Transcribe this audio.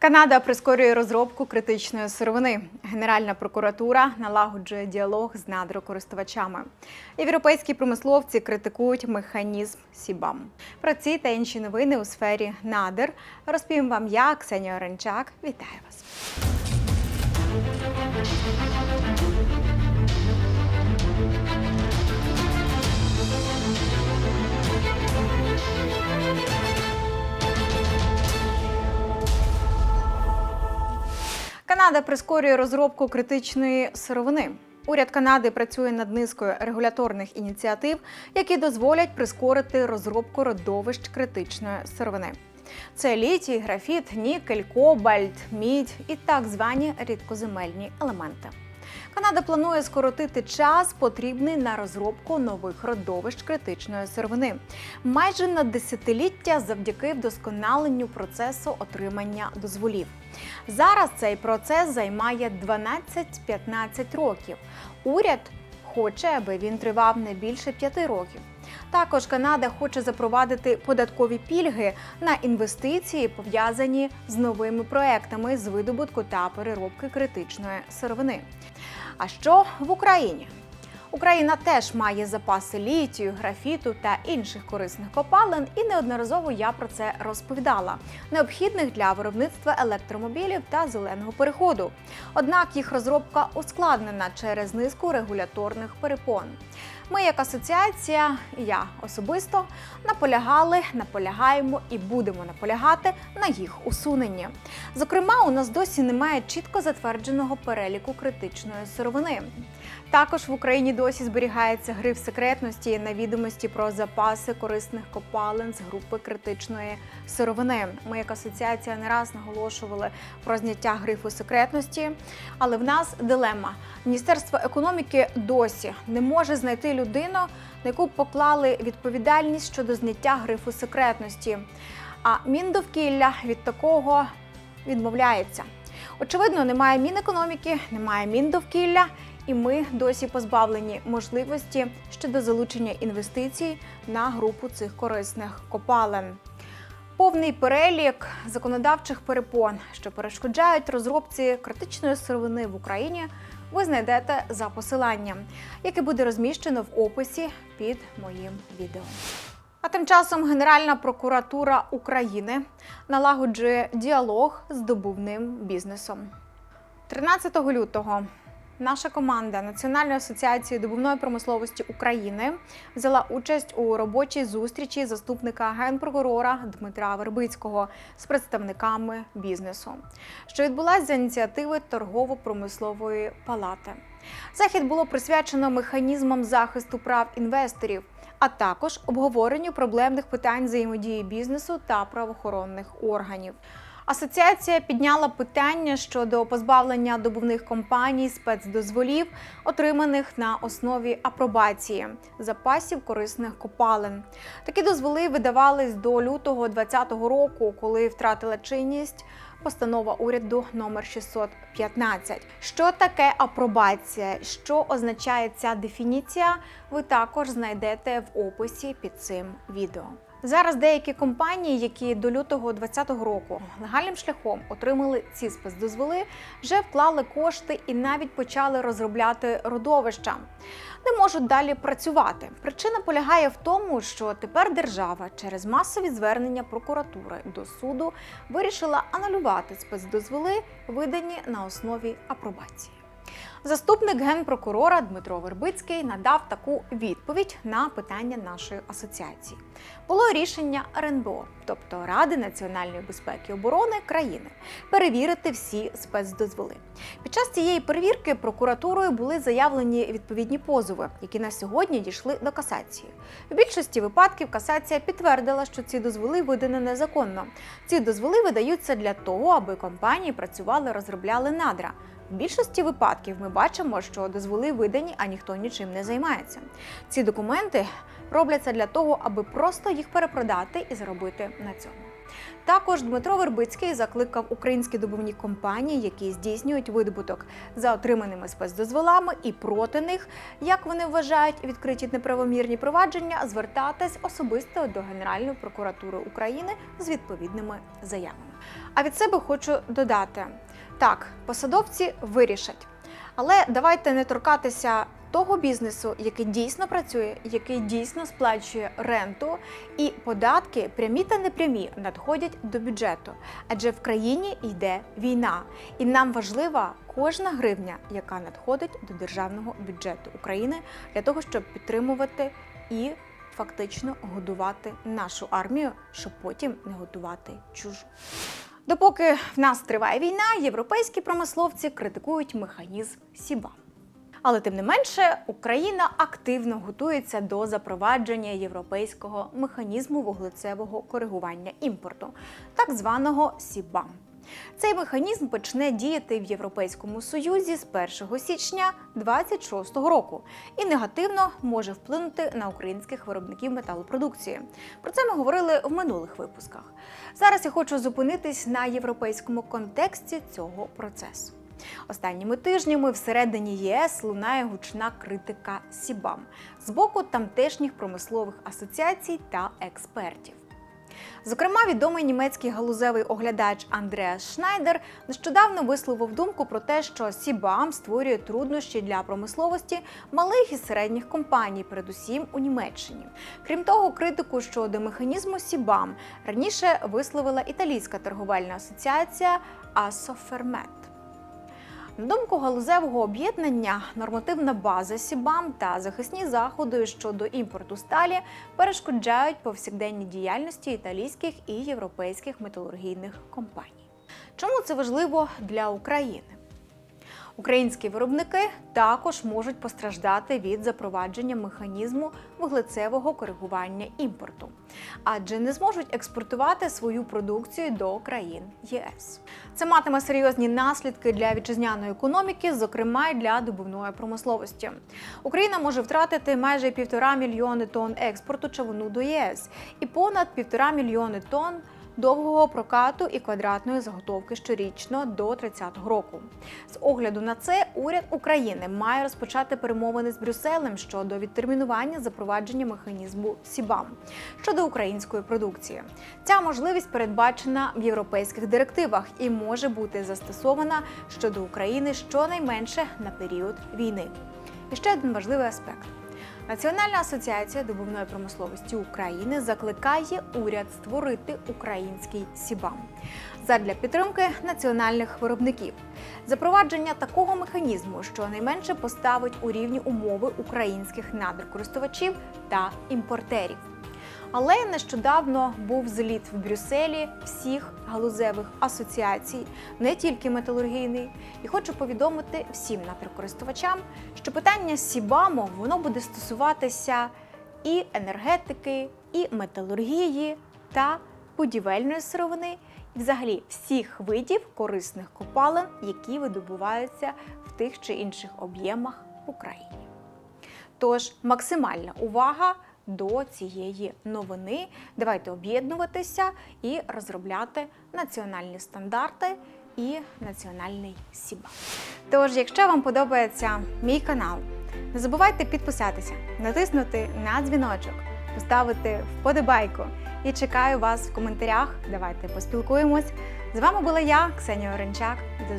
Канада прискорює розробку критичної сировини. Генеральна прокуратура налагоджує діалог з надрокористувачами. Європейські промисловці критикують механізм Сібам. Про ці та інші новини у сфері надр розповім вам я, Ксенія Оренчак. Вітаю вас. Канада прискорює розробку критичної сировини. Уряд Канади працює над низкою регуляторних ініціатив, які дозволять прискорити розробку родовищ критичної сировини. Це літій, графіт, нікель, кобальт, мідь і так звані рідкоземельні елементи. Канада планує скоротити час, потрібний на розробку нових родовищ критичної сировини, майже на десятиліття завдяки вдосконаленню процесу отримання дозволів. Зараз цей процес займає 12-15 років. Уряд хоче, аби він тривав не більше 5 років. Також Канада хоче запровадити податкові пільги на інвестиції, пов'язані з новими проектами з видобутку та переробки критичної сировини. А що в Україні? Україна теж має запаси літію, графіту та інших корисних копалин, і неодноразово я про це розповідала, необхідних для виробництва електромобілів та зеленого переходу. Однак їх розробка ускладнена через низку регуляторних перепон. Ми, як асоціація, і я особисто наполягали, наполягаємо і будемо наполягати на їх усуненні. Зокрема, у нас досі немає чітко затвердженого переліку критичної сировини. Також в Україні досі зберігається гриф секретності на відомості про запаси корисних копалин з групи критичної сировини. Ми, як асоціація, не раз наголошували про зняття грифу секретності, але в нас дилема. Міністерство економіки досі не може знайти людину, на яку поклали відповідальність щодо зняття грифу секретності. А Міндовкілля від такого відмовляється. Очевидно, немає Мінекономіки, немає Міндовкілля, і ми досі позбавлені можливості щодо залучення інвестицій на групу цих корисних копалин. Повний перелік законодавчих перепон, що перешкоджають розробці критичної сировини в Україні, ви знайдете за посиланням, яке буде розміщено в описі під моїм відео. А тим часом Генеральна прокуратура України налагоджує діалог з добувним бізнесом. 13 лютого наша команда Національної асоціації добувної промисловості України взяла участь у робочій зустрічі заступника генпрокурора Дмитра Вербицького з представниками бізнесу, що відбулася за ініціативи торгово-промислової палати. Захід було присвячено механізмам захисту прав інвесторів, а також обговоренню проблемних питань взаємодії бізнесу та правоохоронних органів. Асоціація підняла питання щодо позбавлення добувних компаній спецдозволів, отриманих на основі апробації запасів корисних копалин. Такі дозволи видавались до лютого 2020 року, коли втратила чинність постанова уряду номер 615. Що таке апробація? Що означає ця дефініція? Ви також знайдете в описі під цим відео. Зараз деякі компанії, які до лютого 2020 року легальним шляхом отримали ці спецдозволи, вже вклали кошти і навіть почали розробляти родовища. Не можуть далі працювати. Причина полягає в тому, що тепер держава через масові звернення прокуратури до суду вирішила анулювати спецдозволи, видані на основі апробації. Заступник генпрокурора Дмитро Вербицький надав таку відповідь на питання нашої асоціації. Було рішення РНБО, тобто Ради національної безпеки і оборони країни, перевірити всі спецдозволи. Під час цієї перевірки прокуратурою були заявлені відповідні позови, які на сьогодні дійшли до касації. В більшості випадків касація підтвердила, що ці дозволи видані незаконно. Ці дозволи видаються для того, аби компанії працювали, розробляли надра. В більшості випадків ми бачимо, що дозволи видані, а ніхто нічим не займається. Ці документи робляться для того, аби просто їх перепродати і заробити на цьому. Також Дмитро Вербицький закликав українські добувні компанії, які здійснюють видобуток за отриманими спецдозволами, і проти них, як вони вважають, відкриті неправомірні провадження, звертатись особисто до Генеральної прокуратури України з відповідними заявами. А від себе хочу додати: так, посадовці вирішать. Але давайте не торкатися того бізнесу, який дійсно працює, який дійсно сплачує ренту, і податки, прямі та непрямі, надходять до бюджету. Адже в країні йде війна, і нам важлива кожна гривня, яка надходить до державного бюджету України для того, щоб підтримувати і фактично годувати нашу армію, щоб потім не готувати чужу. Допоки в нас триває війна, європейські промисловці критикують механізм Сіба. Але тим не менше, Україна активно готується до запровадження європейського механізму вуглецевого коригування імпорту, так званого СІБА. Цей механізм почне діяти в Європейському Союзі з 1 січня 2026 року і негативно може вплинути на українських виробників металопродукції. Про це ми говорили в минулих випусках. Зараз я хочу зупинитись на європейському контексті цього процесу. Останніми тижнями всередині ЄС лунає гучна критика Сібам з боку тамтешніх промислових асоціацій та експертів. Зокрема, відомий німецький галузевий оглядач Андреас Шнайдер нещодавно висловив думку про те, що Сібам створює труднощі для промисловості малих і середніх компаній, передусім у Німеччині. Крім того, критику щодо механізму Сібам раніше висловила італійська торговельна асоціація Асофермет. На думку галузевого об'єднання, нормативна база Сібам та захисні заходи щодо імпорту сталі перешкоджають повсякденній діяльності італійських і європейських металургійних компаній. Чому це важливо для України? Українські виробники також можуть постраждати від запровадження механізму вуглецевого коригування імпорту, адже не зможуть експортувати свою продукцію до країн ЄС. Це матиме серйозні наслідки для вітчизняної економіки, зокрема й для добувної промисловості. Україна може втратити майже півтора мільйони тонн експорту човуну до ЄС і понад півтора мільйони тонн довгого прокату і квадратної заготовки щорічно до 30-го року. З огляду на це уряд України має розпочати перемовини з Брюсселем щодо відтермінування запровадження механізму СІБАМ щодо української продукції. Ця можливість передбачена в європейських директивах і може бути застосована щодо України щонайменше на період війни. І ще один важливий аспект. Національна асоціація добувної промисловості України закликає уряд створити український СІБАМ задля підтримки національних виробників. Запровадження такого механізму щонайменше поставить у рівні умови українських надрокористувачів та імпортерів. Але нещодавно був зліт в Брюсселі всіх галузевих асоціацій, не тільки металургійний. І хочу повідомити всім надрокористувачам, що питання Сібамо воно буде стосуватися і енергетики, і металургії та будівельної сировини, і взагалі всіх видів корисних копалин, які видобуваються в тих чи інших об'ємах в Україні. Тож максимальна увага до цієї новини. Давайте об'єднуватися і розробляти національні стандарти і національний СІБА. Тож, якщо вам подобається мій канал, не забувайте підписатися, натиснути на дзвіночок, поставити вподобайку. І чекаю вас в коментарях. Давайте поспілкуємось. З вами була я, Ксенія Оренчак. До зустрічі!